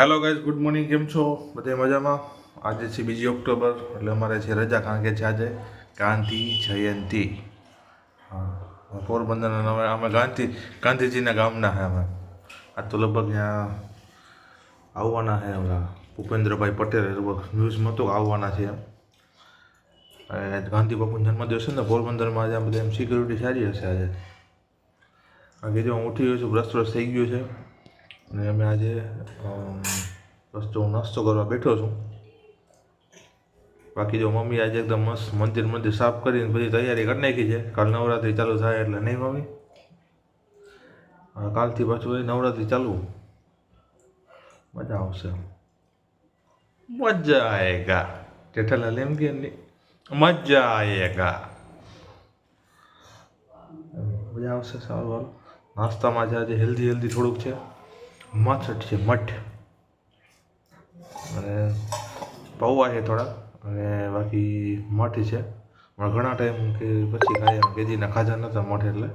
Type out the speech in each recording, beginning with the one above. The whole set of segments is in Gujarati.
હેલો ગાઈઝ ગુડ મોર્નિંગ કેમ છો? બધે મજામાં? આજે છે બીજી ઓક્ટોબર, એટલે અમારે છે રજા, કારણ કે છે આજે ગાંધી જયંતિ. હા, પોરબંદરના નવા, અમે ગાંધી, ગાંધીજીના ગામના હે અમે. આ તો લગભગ ત્યાં આવવાના છે અમારા ભૂપેન્દ્રભાઈ પટેલ, લગભગ ન્યૂઝમાં તો આવવાના છે એમ. ગાંધી બાપુનો જન્મદિવસ છે ને, પોરબંદરમાં આજે બધા એમ સિક્યુરિટી સારી હશે આજે. કારણ કે જો હું ઉઠી ગયો છું બ્રશ થઈ ગયું છે. અને અમે આજે રસ્તો નાસ્તો કરવા બેઠો છું. બાકી જો મમ્મી આજે એકદમ મસ્ત મંદિર મંદિર સાફ કરીને બધી તૈયારી કરી નાખી છે. કાલ નવરાત્રિ ચાલુ થાય એટલે નહીં મમ્મી? કાલથી પાછું એ નવરાત્રિ ચાલુ. મજા આવશે. મજા આવેગા જેઠાલાલ એમ કે મજા આવેગા મજા આવશે સારું સારું નાસ્તામાં આજે હેલ્ધી હેલ્ધી થોડુંક છે. મઠ છે, મઠ. અને પૌવા છે થોડા. અને બાકી મઠ છે. ઘણા ટાઈમ કે પછી ખાય એમ. ખાજા નહોતા મઠ એટલે.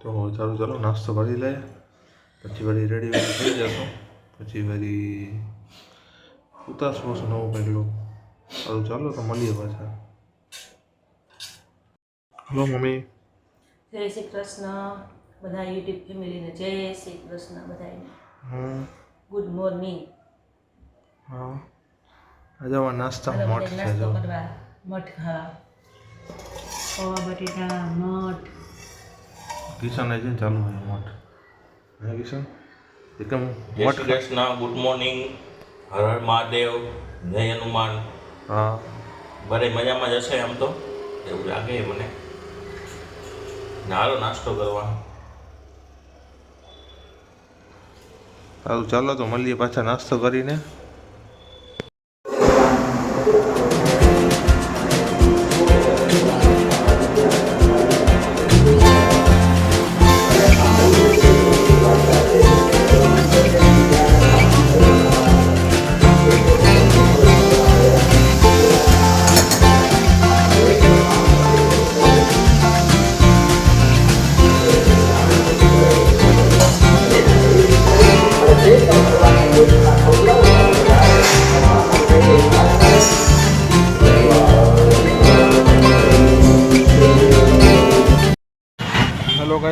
તો ચાલો ચાલો, નાસ્તો કરી લે પછી વળી રેડી વેડી થઈ જશું. પછી વળી ઉતારશું પાછું નવું પહેલું સારું ચાલો, તો મળીએ પાછા. Hello, mummy. જય શ્રી કૃષ્ણ. બધા યુટ્યુબ ફેમિલીને જય શ્રી કૃષ્ણ બધાને હમ. ગુડ મોર્નિંગ હા. આજે અમારા નાસ્તા મઠ બધા છે જો. મઠ હા. પૌવા બટેટા મઠ. કિશન ચાલુ હોય મઠ. હે કિશન? એકદમ જય મઠ શ્રી કૃષ્ણ ગુડ મોર્નિંગ હર હર મહાદેવ. જય હનુમાન. હા. બરે મજામાં જ હશે આમ તો? એવું લાગે મને. ને નાસ્તો કરવા. સારું ચાલો તો મળીએ પાછા નાસ્તો કરીને.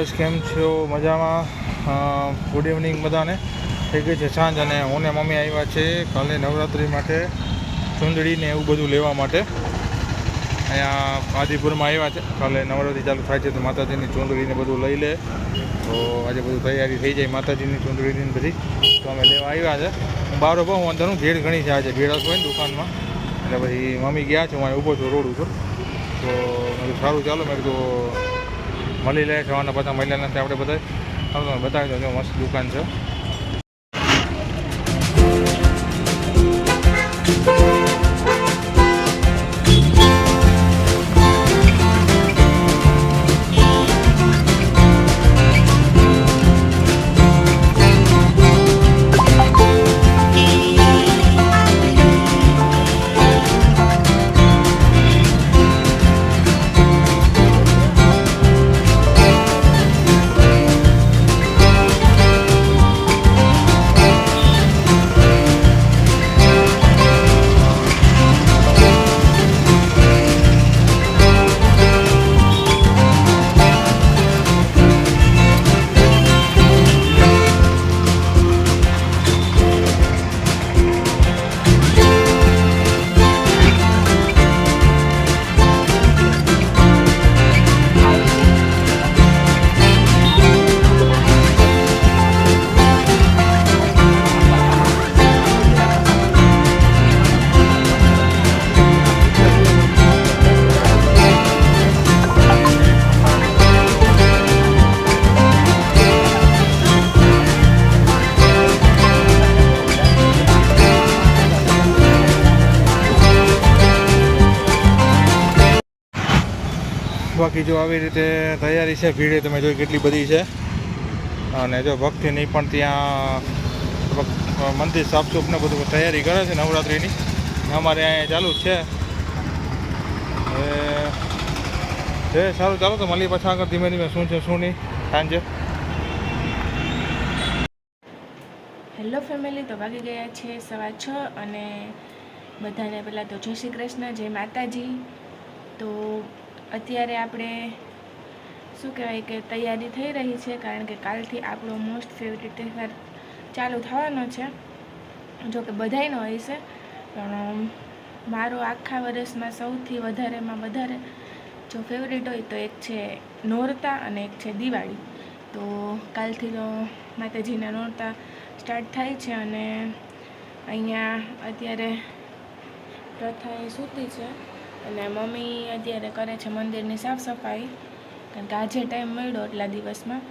ગાઈસ કેમ છો? મજામાં? ગુડ ઇવનિંગ બધાને. થઈ ગઈ છે સાંજ અને હું ને મમ્મી આવ્યા છે કાલે નવરાત્રિ માટે ચૂંદડીને એવું બધું લેવા માટે. અહીંયા આદિપુરમાં આવ્યા છે. કાલે નવરાત્રિ ચાલુ થાય છે તો માતાજીની ચૂંદડીને બધું લઈ લે. તો આજે બધું તૈયારી થઈ જાય માતાજીની ચૂંદડીની બધી. તો અમે લેવા આવ્યા છે. હું બારો બહુ વાંધો નહીં ભીડ ઘણી છે આજે. ભીડ હશે ને દુકાનમાં. એટલે પછી મમ્મી ગયા છે, હું અહીં ઊભો છું, રોડ ઉપર તો સારું, ચાલો. મેં કીધું મળી લે જવાના બધા મળ્યા નથી આપણે બધા બતાવી દો મસ્ત દુકાન છે. બાકી જો આવી રીતે તૈયારી છે, ભીડે તમે જોઈ કેટલી બધી છે. અને જો ભક્તિ નહીં પણ ત્યાં મંદિર સાફસૂફ ને બધું તૈયારી કરે છે નવરાત્રિની. અમારે અહીંયા ચાલુ જ છે. એ સારું, ચાલો તો મળીએ પાછા આગળ ધીમે ધીમે શું છે, શું નહીં. સાંજે. હેલો ફેમિલી તો વાગી ગયા છે સવા છ અને બધાને પહેલાં તો જય શ્રી કૃષ્ણ, જય માતાજી. તો અત્યારે આપણે શું કહેવાય કે તૈયારી થઈ રહી છે, કારણ કે કાલથી આપણો મોસ્ટ ફેવરેટ તહેવાર ચાલુ થવાનો છે, જો કે બધાયનો હોય છે, પણ મારો આખા વર્ષમાં સૌથી વધારેમાં વધારે જો ફેવરેટ હોય તો એક છે નોરતા અને એક છે દિવાળી. તો કાલથી તો માતાજીના નોરતા સ્ટાર્ટ થાય છે અને અહીંયા અત્યારે પ્રથા એ સૂતી છે. અને મમ્મી અત્યારે કરે છે મંદિરની સાફ સફાઈ કારણ કે આજે ટાઈમ મળ્યો એટલા દિવસમાં.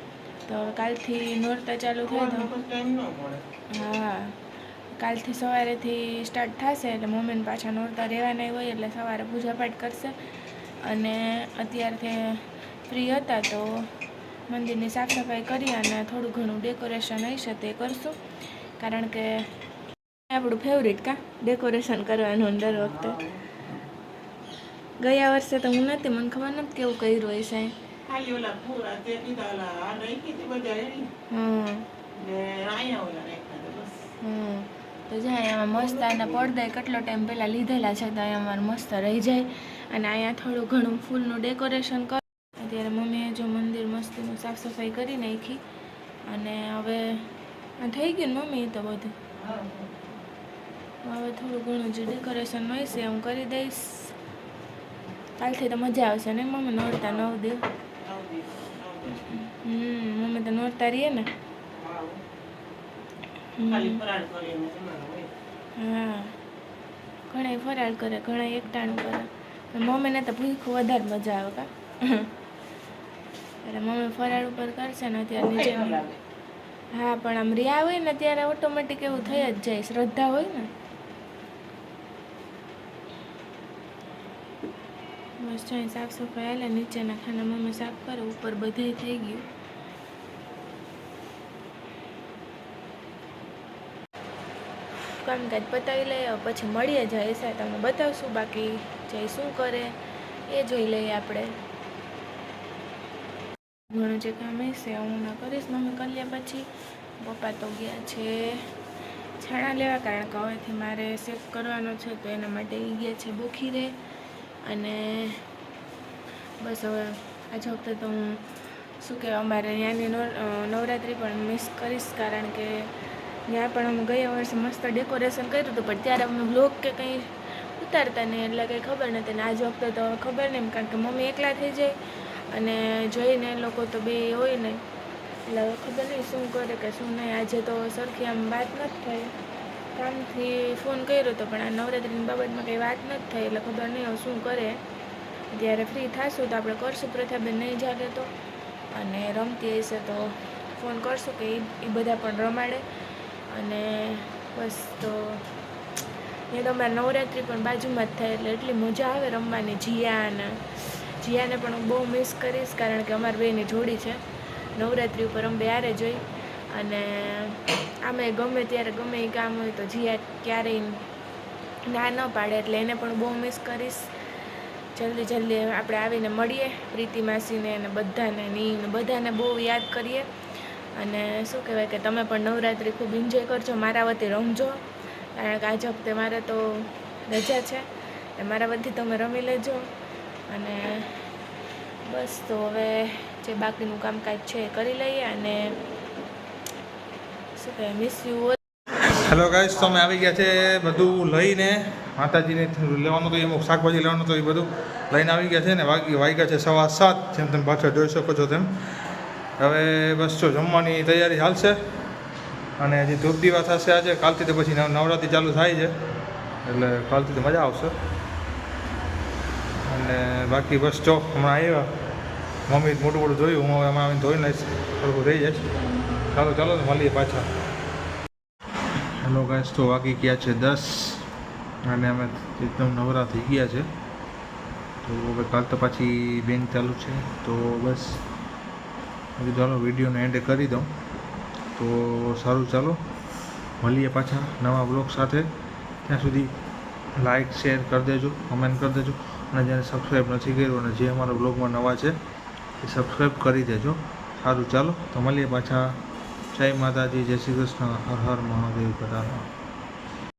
તો કાલથી નોરતા ચાલુ થાય તો હા. કાલથી સવારેથી સ્ટાર્ટ થશે એટલે મમ્મીને પાછા નોરતા રહેવાના હોય એટલે સવારે પૂજાપાઠ કરશે. અને અત્યારથી ફ્રી હતા તો મંદિરની સાફ સફાઈ કરી અને થોડું ઘણું ડેકોરેશન હશે તે કરશું. કારણ કે આપણું ફેવરિટ કા? ડેકોરેશન કરવાનું દર વખતે. ગયા વર્ષે તો હું નથી મને ખબર નથી કેવું કર્યું ઓલા પૂરા તે જાય એમાં મસ્ત આના પડદા કેટલો ટાઈમ પહેલાં લીધેલા છે તો અહીંયા અમારે મસ્ત રહી જાય. અને અહીંયા થોડું ઘણું ફૂલનું ડેકોરેશન કર અત્યારે મમ્મીએ જો મંદિર મસ્તીનું સાફ સફાઈ કરી નાખી. અને હવે થઈ ગયું ને મમ્મી તો બધું? હવે થોડું ઘણું જે ડેકોરેશન હોય છે હું કરી દઈશ. કાલથી તો મજા આવશે ને મમ્મી નોરતા નવ દિવસ હમ મમ્મી તો નોરતા રહીએ ને હા ઘણા ફરાળ કરે ઘણા એકટાણું કરે મમ્મીને તો ભૂખું વધારે મજા આવે કા એટલે મમ્મી ફરાળ ઉપર કરશે ને અત્યારે નીચે હા પણ આમ રિયા હોય ને ત્યારે ઓટોમેટિક એવું થઈ જ જાય શ્રદ્ધા હોય ને જો અહીં સાફ સફાઈ હાલે, નીચેના ખાના મમ્મી સાફ કરે ઉપર બધાય થઈ ગયું. કામકાજ પતાવી લઈએ, પછી મળીએ જાય છે તમને બતાવશું, બાકી જય શું કરે એ જોઈ લઈએ આપણે. ઘણું જે કામ હશે હું ના કરીશ. મમ્મી કલ્યા પછી પપ્પા તો ગયા છે. છાણા લેવા, કારણ કે હવેથી મારે સેફ કરવાનો છે, તો એના માટે એ ગયા છે બોખીરે અને બસ હવે આજ વખતે તો હું શું કહેવાય, અમારે ત્યાંની નવ નવરાત્રિ પણ મિસ કરીશ કારણ કે ત્યાં પણ અમે ગયા વર્ષે મસ્ત ડેકોરેશન કર્યું હતું, પણ ત્યારે અમે બ્લોગ કે કંઈ ઉતારતા નહીં, એટલે કંઈ ખબર નથી ને આજ વખતે તો ખબર નહીં કારણ કે મમ્મી એકલા થઈ જાય અને જોઈને લોકો તો બે હોય નહીં એટલે ખબર નહીં શું કરે કે શું નહીં. આજે તો સરખી આમ વાત નથી થઈ. કામથી ફોન કર્યો હતો પણ આ નવરાત્રિની બાબતમાં કંઈ વાત નથી થઈ, એટલે ખબર નહીં હવે શું કરે. ત્યારે ફ્રી થશું તો આપણે કરશું પ્રથાબેન નહીં જાગે તો. અને રમતી હશે તો ફોન કરશું કે એ બધા પણ રમાડે. અને બસ તો એ તો અમારે નવરાત્રિ પણ બાજુમાં જ થાય, એટલે એટલી મજા આવે રમવાની. જીયા અને જીયાને પણ હું બહુ મિસ કરીશ કારણ કે અમારી બેની જોડી છે. નવરાત્રિ ઉપર અમે આરે જોઈ અને આમે ગમે ત્યારે ગમે એ કામ હોય તો જીયા ક્યારેય ના ન પાડે, એટલે એને પણ બહુ મિસ કરીશ. જલ્દી જલ્દી આપણે આવીને મળીએ પ્રીતિ માસીને અને બધાને ની બધાને બહુ યાદ કરીએ. અને શું કહેવાય કે તમે પણ નવરાત્રિ ખૂબ એન્જોય કરજો, મારા વતી રમજો. કારણ કે આજ વખતે મારે તો રજા છે મારા વતી તમે રમી લેજો. અને બસ તો હવે જે બાકીનું કામકાજ છે એ કરી લઈએ અને મિસ યુ હેલો ગાઈસ તો અમે આવી ગયા છે બધું લઈને. માતાજીને લેવાનું તો અમુક શાકભાજી લેવાનું તો એ બધું લઈને આવી ગયા છે ને વાગી વાગ્યા છે સવા સાત. જેમ તમે પાછળ જોઈ શકો છો તેમ. હવે બસ જો જમવાની તૈયારી હાલશે. અને હજી ધૂપ દીવા થશે આજે. કાલથી તો પછી નવરાત્રી ચાલુ થાય છે. એટલે કાલથી તો મજા આવશે. અને બાકી બસ જો હમણાં આવ્યા. મમ્મી મોટું મોટું જોયું, હું એમાં આવીને ધોઈ લઈશ થોડું રહી જઈશ. ચાલો ચાલો, મળીએ પાછા. હેલો ગાઈસ તો વાગી ગયા છે દસ, અને અમે એકદમ નવરા થઈ ગયા છે. તો હવે કાલ તો પાછી બેંક ચાલુ છે, તો બસ, હજી ચાલો વિડીયોને એન્ડ કરી દઉં. તો સારું, ચાલો, મળીએ પાછા નવા બ્લોગ સાથે. ત્યાં સુધી લાઇક શેર કરી દેજો કમેન્ટ કરી દેજો. અને જેને સબસ્ક્રાઈબ નથી કર્યું અને જે અમારા બ્લોગમાં નવા છે એ સબસ્ક્રાઈબ કરી દેજો. સારું, ચાલો. તો મળીએ પાછા. જય માતાજી, જય શ્રી કૃષ્ણ. હર હર મહાદેવ બધામાં